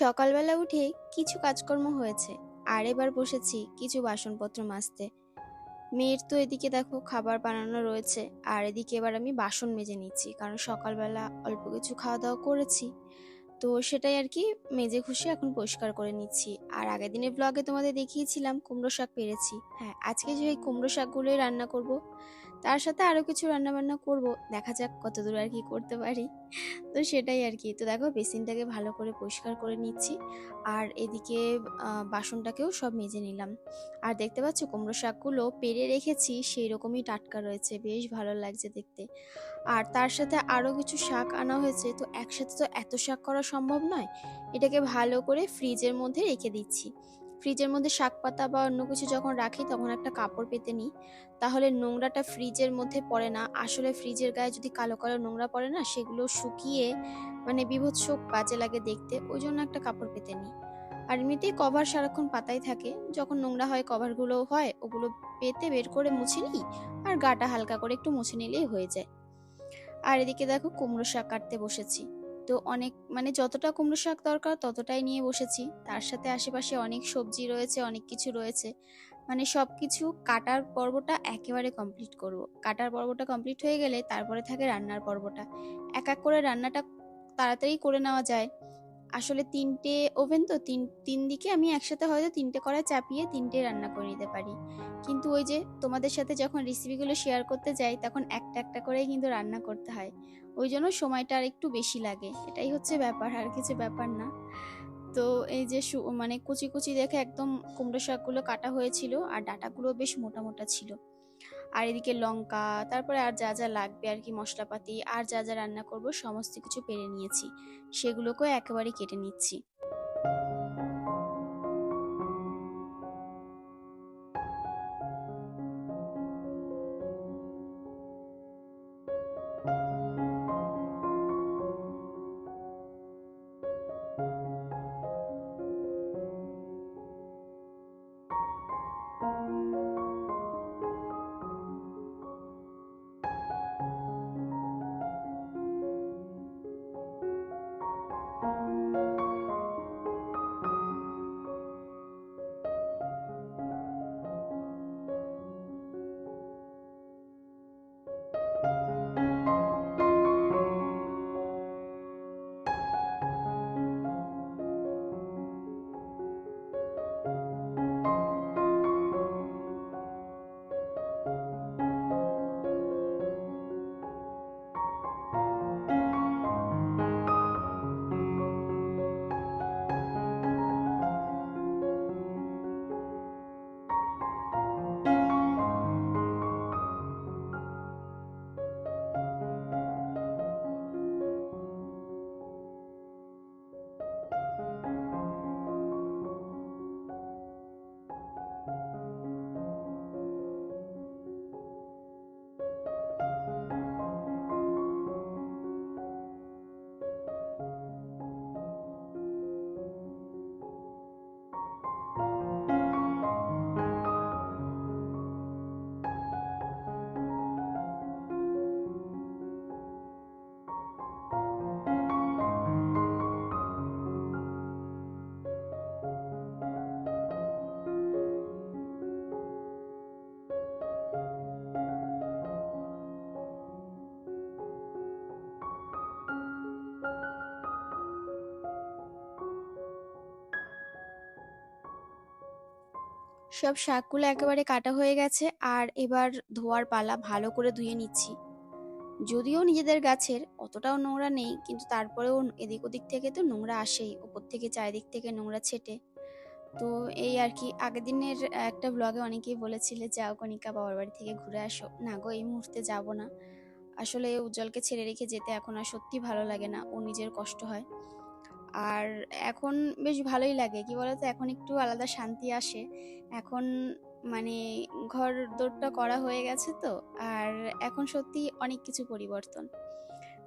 সকালবেলা উঠে কিছু কাজকর্ম হয়েছে, আর এবার বসেছি কিছু বাসনপত্র মাজতে। মেয়ের তো এদিকে দেখো খাবার বানানো রয়েছে, আর এদিকে এবার আমি বাসন মেজে নিচ্ছি, কারণ সকালবেলা অল্প কিছু খাওয়া দাওয়া করেছি। তো সেটাই আর কি মেজে খুশি এখন পরিষ্কার করে নিচ্ছি। আর আগের দিনের ব্লগে তোমাদের দেখিয়েছিলাম কুমড়ো শাক পেরেছি। হ্যাঁ আজকে যে কুমড়ো শাকগুলোই রান্না করব তার সাথে আরও কিছু রান্না বান্না করব। দেখা যাক কতদূর আর কি করতে পারি। তো সেটাই আর কি। তো দেখো, বেসিনটাকে ভালো করে পরিষ্কার করে নিচ্ছি। আর এদিকে বাসনটাকেও সব মেজে নিলাম। আর দেখতে পাচ্ছ, কুমড়ো শাকগুলো পেরে রেখেছি। সেই রকমই টাটকা রয়েছে। বেশ ভালো লাগছে দেখতে। আর তার সাথে আরও কিছু শাক আনা হয়েছে। তো একসাথে তো এত শাক করা সম্ভব নয়। এটাকে ভালো করে ফ্রিজের মধ্যে রেখে দিচ্ছি। ফ্রিজের মধ্যে শাক পাতা বা অন্য কিছু যখন রাখি, তখন একটা কাপড় পেতে নিই। তাহলে নোংরাটা ফ্রিজের মধ্যে পড়ে না। আসলে ফ্রিজের গায়ে যদি কালো কালো নোংরা পড়ে না, সেগুলো শুকিয়ে মানে বিভৎস বাজে লাগে দেখতে। ওই জন্য একটা কাপড় পেতে নিই। আর এমনিতেই কভার সারাক্ষণ পাতাই থাকে। যখন নোংরা হয় কভারগুলো হয়, ওগুলো পেতে বের করে মুছে নিই আর গাটা হালকা করে একটু মুছে নিলেই হয়ে যায়। আর এদিকে দেখো কুমড়ো শাক কাটতে বসেছি। তো অনেক মানে যতটা কুমড়ো শাক দরকার ততটাই নিয়ে বসেছি। তার সাথে আশেপাশে অনেক সবজি রয়েছে, অনেক কিছু রয়েছে। মানে সব কিছু কাটার পর্বটা একেবারে কমপ্লিট করব। কাটার পর্বটা কমপ্লিট হয়ে গেলে তারপরে থাকে রান্নার পর্বটা। এক এক করে রান্নাটা তাড়াতাড়ি করে নেওয়া যায়। আসলে তিনটে ওভেন তো, তিন তিন দিকে আমি একসাথে হয়তো তিনটে কড়াই চাপিয়ে তিনটে রান্না করে নিতে পারি। কিন্তু ওই যে তোমাদের সাথে যখন রেসিপিগুলো শেয়ার করতে যাই, তখন একটা একটা করেই কিন্তু রান্না করতে হয়। ওই জন্য সময়টা আর একটু বেশি লাগে। এটাই হচ্ছে ব্যাপার, আর কিছু ব্যাপার না। তো এই যে মানে কুচি কুচি দেখে একদম কুমড়ো শাকগুলো কাটা হয়েছিল, আর ডাটাগুলো বেশ মোটা মোটা ছিল। আর এদিকে লঙ্কা, তারপরে আর যা যা লাগবে আর কি, মশলাপাতি, আর যা যা রান্না করব, সমস্ত কিছু পেরে নিয়েছি। সেগুলোকেও একেবারে কেটে নিচ্ছি। সব শাকগুলো একেবারে কাটা হয়ে গেছে আর এবার ধোয়ার পালা ভালো করে ধুয়ে নিচ্ছি। যদিও নিজেদের গাছের অতটাও নোংরা নেই, কিন্তু তারপরেও এদিক ওদিক থেকে তো নোংরা আসেই, ওপর থেকে চারিদিক থেকে নোংরা ছেটে। তো এই আর কি, আগের দিনের একটা ব্লগে অনেকেই বলেছিলে, যাও কণিকা, বাবার বাড়ি থেকে ঘুরে আসো। না গো, এই মুহূর্তে যাব না। আসলে উজ্জ্বলকে ছেড়ে রেখে যেতে এখন আর সত্যি ভালো লাগে না, ও নিজের কষ্ট হয়। আর এখন বেশ ভালোই লাগে। কি বলতো? এখন একটু আলাদা শান্তি আসে। এখন মানে ঘর দৌড়টা করা হয়ে গেছে তো, আর এখন সত্যি অনেক কিছু পরিবর্তন।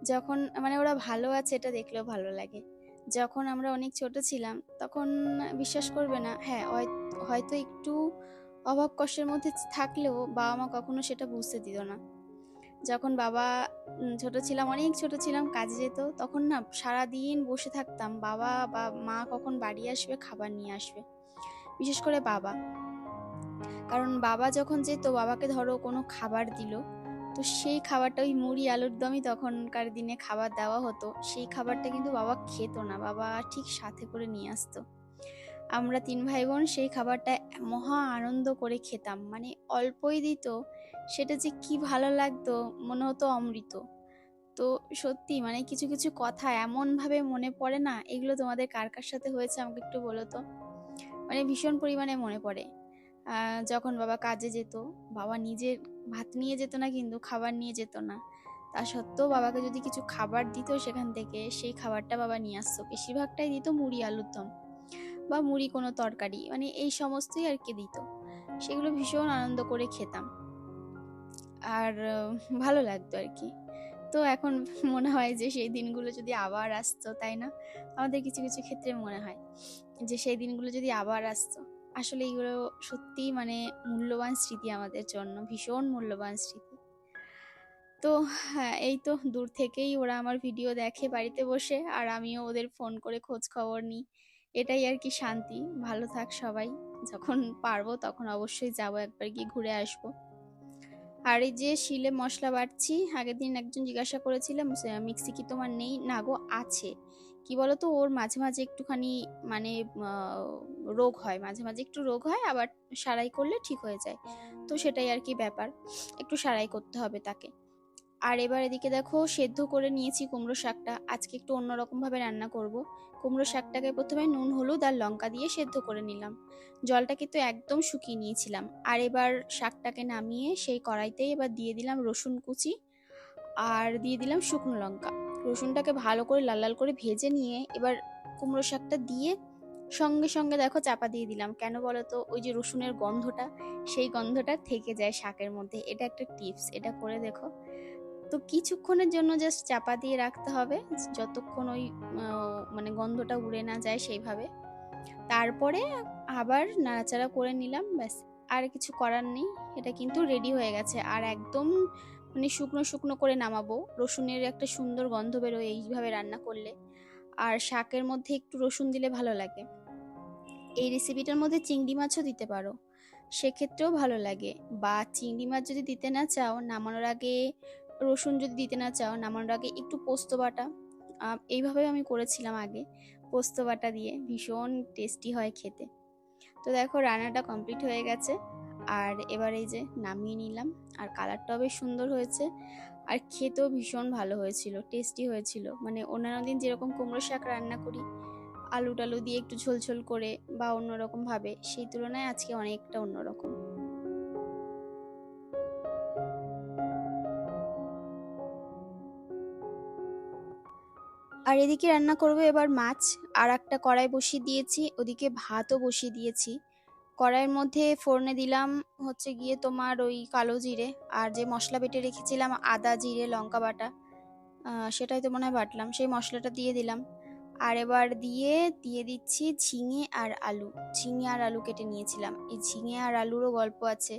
যখন মানে ওরা ভালো আছে এটা দেখলেও ভালো লাগে। যখন আমরা অনেক ছোট ছিলাম, তখন বিশ্বাস করবে না হ্যাঁ হয়- হয়তো একটু অভাব কষ্টের মধ্যে থাকলেও বাবা মা কখনো সেটা বুঝতে দিত না। যখন বাবা ছোট ছিলাম, অনেক ছোট ছিলাম কাজে যেত, তখন না সারা দিন বসে থাকতাম। বাবা বা মা কখন বাড়ি আসবে, খাবার নিয়ে আসবে, বিশেষ করে বাবা। কারণ বাবা যখন যেত, বাবাকে ধরো কোনো খাবার দিল, তো সেই খাবারটা ওই মুড়ি, আলুর দমই তখনকার দিনে খাবার দেওয়া হতো। সেই খাবারটা কিন্তু বাবা খেত না, বাবা ঠিক সাথে করে নিয়ে আসতো। আমরা তিন ভাই বোন সেই খাবারটা মহা আনন্দ করে খেতাম। মানে অল্পই দিত সেটা যে কি ভালো লাগতো, মনে হতো অমৃত। তো সত্যি মানে কিছু কিছু কথা এমনভাবে মনে পড়ে না, এগুলো তোমাদের কার কার সাথে হয়েছে আমাকে একটু বলো তো? মানে ভীষণ পরিমাণে মনে পড়ে। যখন বাবা কাজে যেত, বাবা নিজের ভাত নিয়ে যেত না কিন্তু খাবার নিয়ে যেত না। তা সত্ত্বেও বাবাকে যদি কিছু খাবার দিত সেখান থেকে, সেই খাবারটা বাবা নিয়ে আসতো। বেশিরভাগটাই দিত মুড়ি, আলুর দম বা মুড়ি কোনো তরকারি মানে এই সমস্তই আর কি দিত। সেগুলো ভীষণ আনন্দ করে খেতাম। আর ভালো লাগতো আর কি তো এখন মনে হয় যে সেই দিনগুলো যদি আবার আসতো, তাই না? আমাদের কিছু কিছু ক্ষেত্রে মনে হয় যে সেই দিনগুলো যদি আবার আসতো, আসলে এগুলো সত্যি মানে মূল্যবান স্মৃতি আমাদের জন্য, ভীষণ মূল্যবান স্মৃতি। তো হ্যাঁ এই তো দূর থেকেই ওরা আমার ভিডিও দেখে বাড়িতে বসে, আর আমিও ওদের ফোন করে খোঁজ খবর নিই। এটাই আর কি শান্তি। ভালো থাক সবাই। যখন পারব তখন অবশ্যই যাব, একবার গিয়ে ঘুরে আসব। আর এই যে শিলে মশলা বাটছি, আগের দিন একজন জিজ্ঞাসা করেছিলাম মিক্সি কি তোমার নেই? না গো, আছে। কি বলতো, ওর মাঝে মাঝে একটুখানি মানে রোগ হয়, মাঝে মাঝে একটু রোগ হয়, আবার সারাই করলে ঠিক হয়ে যায়। তো সেটাই আর কি ব্যাপার। একটু সারাই করতে হবে তাকে। আর এবার এদিকে দেখো সেদ্ধ করে নিয়েছি কুমড়ো শাকটা। আজকে একটু অন্যরকম ভাবে রান্না করব। কুমড়ো শাকটাকে প্রথমে নুন, হলুদ আর লঙ্কা দিয়ে সেদ্ধ করে নিলাম। জলটা কিন্তু একদম শুকিয়ে নিয়েছিলাম। আর এবার শাকটাকে নামিয়ে সেই কড়াইতেই এবার দিয়ে দিলাম রসুন কুচি আর দিয়ে দিলাম শুকনো লঙ্কা। রসুনটাকে ভালো করে লাল লাল করে ভেজে নিয়ে এবার কুমড়ো শাকটা দিয়ে সঙ্গে সঙ্গে দেখো চাপা দিয়ে দিলাম। কেন বলো তো ওই যে রসুনের গন্ধটা, সেই গন্ধটা থেকে যায় শাকের মধ্যে। এটা একটা টিপস। এটা করে দেখো। তো কিছুক্ষণের জন্য জাস্ট চাপা দিয়ে রাখতে হবে, যতক্ষণ ওই মানে গন্ধটা উড়ে না যায় সেইভাবে। তারপরে আবার নাড়াচাড়া করে নিলাম, ব্যাস, আর কিছু করার নেই। এটা কিন্তু রেডি হয়ে গেছে। আর একদম মানে শুকনো শুকনো করে নামাবো। রসুনের একটা সুন্দর গন্ধ বেরোয় এইভাবে রান্না করলে। আর শাকের মধ্যে একটু রসুন দিলে ভালো লাগে। এই রেসিপিটার মধ্যে চিংড়ি মাছও দিতে পারো। সেক্ষেত্রেও ভালো লাগে। বা চিংড়ি মাছ যদি দিতে না চাও, নামানোর আগে রসুন যদি দিতে না চাও, নামানোর আগে একটু পোস্ত বাটা। এইভাবে আমি করেছিলাম আগে, পোস্ত বাটা দিয়ে। ভীষণ টেস্টি হয় খেতে। তো দেখো, রান্নাটা কমপ্লিট হয়ে গেছে। আর এবার এই যে নামিয়ে নিলাম। আর কালারটাও বেশ সুন্দর হয়েছে। আর খেতেও ভীষণ ভালো হয়েছিল টেস্টি হয়েছিল। মানে অন্যান্য দিন যেরকম কুমড়ো শাক রান্না করি, আলু টালু দিয়ে একটু ঝোল ঝোল করে বা অন্যরকম ভাবে, সেই তুলনায় আজকে অনেকটা অন্যরকম। আর এদিকে রান্না করব এবার মাছ, আর একটা কড়াই বসিয়ে দিয়েছি, ওদিকে ভাতও বসিয়ে দিয়েছি। কড়াইয়ের মধ্যে ফোড়নে দিলাম হচ্ছে গিয়ে তোমার ওই কালো জিরে, আর যে মশলা বেটে রেখেছিলাম আদা, জিরে, লঙ্কা বাটা সেটাই তো মনে হয় বাটলাম, সেই মশলাটা দিয়ে দিলাম। আর এবার দিয়ে দিয়ে দিচ্ছি ঝিঙে আর আলু। ঝিঙে আর আলু কেটে নিয়েছিলাম। এই ঝিঙে আর আলুরও গল্প আছে।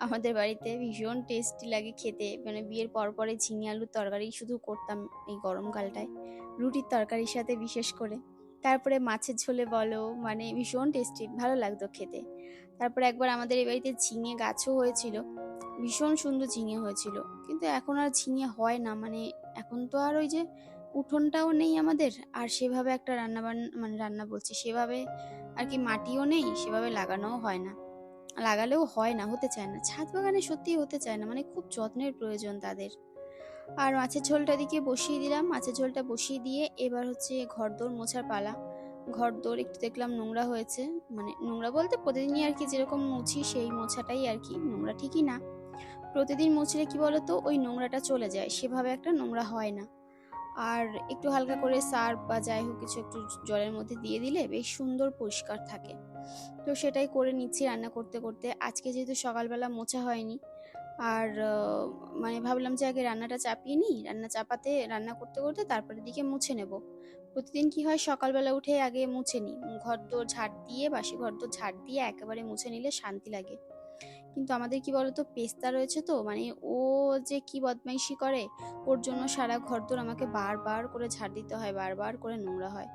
আমাদের বাড়িতে ভীষণ টেস্টি লাগে খেতে। মানে বিয়ের পর পরে ঝিঙে আলুর তরকারি শুধু করতাম এই গরমকালটায় রুটির তরকারির সাথে বিশেষ করে। তারপরে মাছের ঝোলে বলো মানে ভীষণ টেস্টি ভালো লাগতো খেতে। তারপরে একবার আমাদের এই বাড়িতে ঝিঙে গাছও হয়েছিল, ভীষণ সুন্দর ঝিঙে হয়েছিল। কিন্তু এখন আর ঝিঙে হয় না মানে এখন তো আর ওই যে উঠোনটাও নেই আমাদের, আর সেভাবে একটা রান্না মানে রান্না বলছি, সেভাবে আর কি মাটিও নেই, সেভাবে লাগানোও হয় না। লাগালেও হয় না, হতে চায় না। ছাদ বাগানে সত্যিই হতে চায় না মানে খুব যত্নের প্রয়োজন তাদের। আর মাছের ঝোলটা দিকে বসিয়ে দিলাম। মাছের ঝোলটা বসিয়ে দিয়ে এবার হচ্ছে ঘরদোর মোছার পালা। ঘরদোর একটু দেখলাম নোংরা হয়েছে মানে নোংরা বলতে প্রতিদিনই আর কি যেরকম মুছি সেই মোছাটাই আর কি, নোংরা ঠিকই না। প্রতিদিন মুছলে কি বলতো? ওই নোংরাটা চলে যায়, সেভাবে একটা নোংরা হয় না। আর একটু হালকা করে সার্ফ বা যাই হোক কিছু একটু জলের মধ্যে দিয়ে দিলে বেশ সুন্দর পরিষ্কার থাকে। তো সেটাই করে নিচ্ছি রান্না করতে করতে। আজকে যেহেতু সকালবেলা মোছা হয়নি, আর মানে ভাবলাম যে আগে রান্নাটা চাপিয়ে নিই। রান্না চাপাতে, রান্না করতে করতে তারপরে দিকে মুছে নেব। প্রতিদিন কি হয়, সকালবেলা উঠে আগে মুছে নিই। ঘর দোর ঝাড় দিয়ে, বাসি ঘর দোর ঝাড় দিয়ে একেবারে মুছে নিলে শান্তি লাগে। কিন্তু আমাদের কি বলতো, পেস্তা রয়েছে তো মানে ও যে কি বদমাইশি করে, ওর জন্য সারা ঘর ঘরদোর আমাকে বারবার করে ঝাড় দিতে হয়, বারবার করে নোংরা হয়।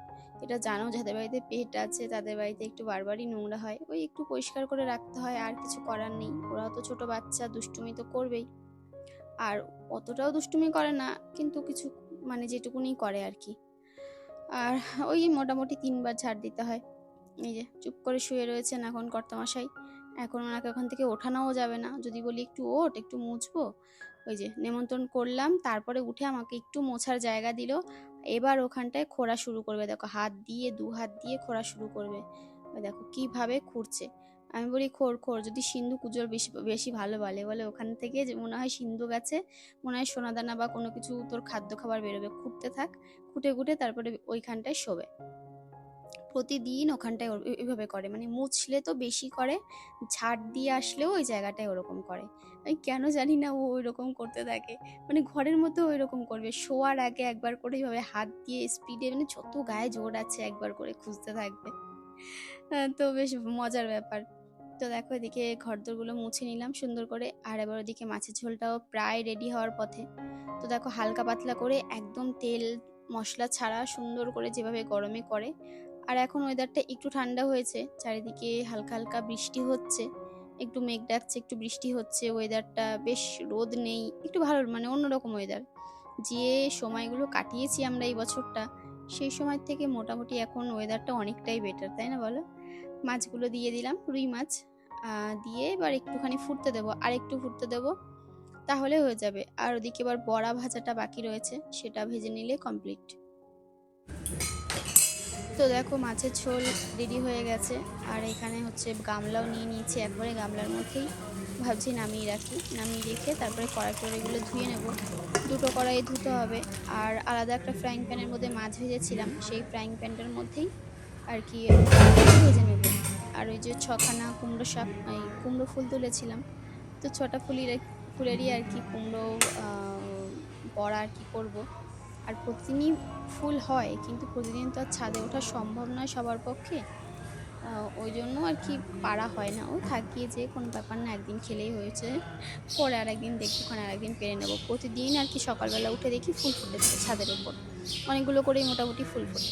এটা জানো, যাদের বাড়িতে পেট আছে, তাদের বাড়িতে একটু বারবারই নোংরা হয়। ওই একটু পরিষ্কার করে রাখতে হয়, আর কিছু করার নেই। ওরা তো ছোট বাচ্চা, দুষ্টুমি তো করবেই। আর অতটাও দুষ্টুমি করে না, কিন্তু কিছু মানে যেটুকুনি করে আর কি। আর ওই মোটামুটি তিনবার ঝাড় দিতে হয়। এই যে, চুপ করে শুয়ে রয়েছেন এখন কর্তামশাই এখন ওনাকে ওখান থেকে ওঠানোও যাবে না। যদি বলি একটু ওঠ, একটু মুছবো। ওই যে নেমন্ত্রণ করলাম, তারপরে উঠে আমাকে একটু মোছার জায়গা দিল। এবার ওখানটায় খোঁড়া শুরু করবে। দেখো, হাত দিয়ে, দু হাত দিয়ে খোঁড়া শুরু করবে। দেখো, কীভাবে খুঁড়ছে। আমি বলি খোর খোর যদি সিন্ধু কুজোর বেশি বেশি ভালো বলে বলে ওখান থেকে যে মনে হয় সিন্ধু গাছে, মনে হয় সোনাদানা বা কোনো কিছু তোর খাদ্য খাবার বেরোবে খুঁটতে থাক। খুঁটে খুঁটে তারপরে ওইখানটায় শোবে। প্রতিদিন ওখানটায় এইভাবে করে। মানে মুছলে তো বেশি করে ঝাড় দিয়ে আসলেও ওই জায়গাটায় ওরকম করে। আমি কেন জানি না ও ওই রকম করতে থাকে। মানে ঘরের মধ্যে ওই রকম করবে। শোয়ার আগে একবার করে এইভাবে হাত দিয়ে স্পিডে মানে যত গায়ে জোর আছে একবার করে খুঁজতে থাকবে। আহ, তো বেশ মজার ব্যাপার। তো দেখো এদিকে ঘরদোরগুলো মুছে নিলাম সুন্দর করে। আর এবার ওদিকে মাছের ঝোলটাও প্রায় রেডি হওয়ার পথে। তো দেখো হালকা পাতলা করে একদম তেল মশলা ছাড়া সুন্দর করে যেভাবে গরমে করে আর এখন ওয়েদারটা একটু ঠান্ডা হয়েছে। চারিদিকে হালকা হালকা বৃষ্টি হচ্ছে। একটু মেঘ ডাকছে, একটু বৃষ্টি হচ্ছে। ওয়েদারটা বেশ রোদ নেই, একটু ভালো মানে অন্যরকম ওয়েদার যে সময়গুলো কাটিয়েছি আমরা এই বছরটা, সেই সময় থেকে মোটামুটি এখন ওয়েদারটা অনেকটাই বেটার তাই না বলো? মাছগুলো দিয়ে দিলাম, রুই মাছ। দিয়ে এবার একটুখানি ফুটতে দেবো আর একটু ফুটতে দেবো, তাহলে হয়ে যাবে। আর ওদিকে এবার বড়া ভাজাটা বাকি রয়েছে, সেটা ভেজে নিলে কমপ্লিট তো দেখো মাছের ঝোল রেডি হয়ে গেছে। আর এখানে হচ্ছে গামলাও নিয়ে নিয়েছি একবারে গামলার মধ্যেই। ভাবছি নামিয়ে রাখি। নামিয়ে রেখে তারপরে কড়াই টড়াইগুলো ধুয়ে নেব। দুটো কড়াই ধুতে হবে। আর আলাদা একটা ফ্রাইং প্যানের মধ্যে মাছ ভেজেছিলাম। সেই ফ্রাইং প্যানটার মধ্যেই আর কি ভেজে নেব। আর ওই যে ছখানা কুমড়ো শাক, এই কুমড়ো ফুল তুলেছিলাম। তো ছটা ফুলির, ফুলেরই আর কি কুমড়ো বড়া আর কি করব। আর প্রতিদিনই ফুল হয়, কিন্তু প্রতিদিন তো আর ছাদে ওঠা সম্ভব নয় সবার পক্ষে। ওই জন্য আর কি পারা হয় না। ও থাকিয়ে যে কোনো ব্যাপার না, একদিন খেলেই হয়েছে। পরে আর একদিন দেখি, ওখানে আর একদিন পেরে নেব। প্রতিদিন আর কি সকালবেলা উঠে দেখি ফুল ফুটেছে ছাদের উপর। অনেকগুলো করেই মোটামুটি ফুল ফোটে।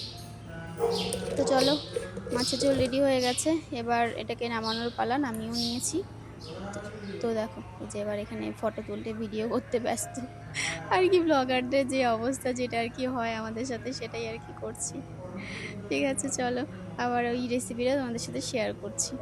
তো চলো, মাছের ঝোল রেডি হয়ে গেছে। এবার এটাকে নামানোর পালা নামিয়েও নিয়েছি। তো- দেখো যে এবার এখানে ফটো তুলতে ভিডিও করতে ব্যস্ত। আর কি ব্লগারদের যে অবস্থা যেটা আর কি হয় আমাদের সাথে, সেটাই আর কি করছি। ঠিক আছে, চলো, আবার ওই রেসিপিটা তোমাদের সাথে শেয়ার করছি।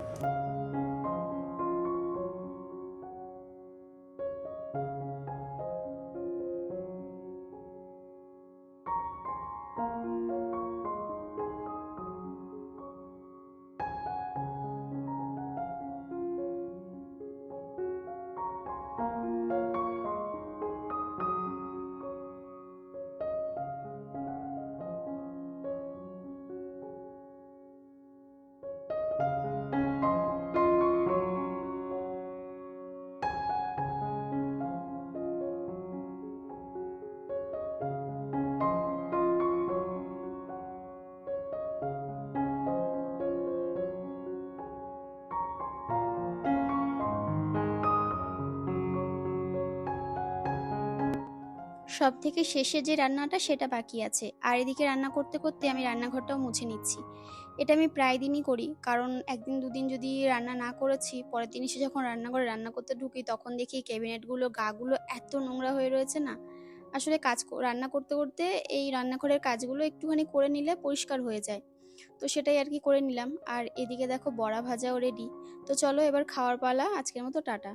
সব থেকে শেষে যে রান্নাটা সেটা বাকি আছে। আর এদিকে রান্না করতে করতে আমি রান্নাঘরটাও মুছে নিচ্ছি। এটা আমি প্রায় দিনই করি। কারণ একদিন দুদিন যদি রান্না না করেছি, পরের দিন এসে যখন রান্নাঘরে রান্না করতে ঢুকি, তখন দেখি ক্যাবিনেটগুলো, গাগুলো এত নোংরা হয়ে রয়েছে না। আসলে কাজ রান্না করতে করতে এই রান্নাঘরের কাজগুলো একটুখানি করে নিলে পরিষ্কার হয়ে যায়। তো সেটাই আর কি করে নিলাম। আর এদিকে দেখো বড়া ভাজাও রেডি তো চলো এবার খাওয়ার পালা। আজকের মতো টাটা।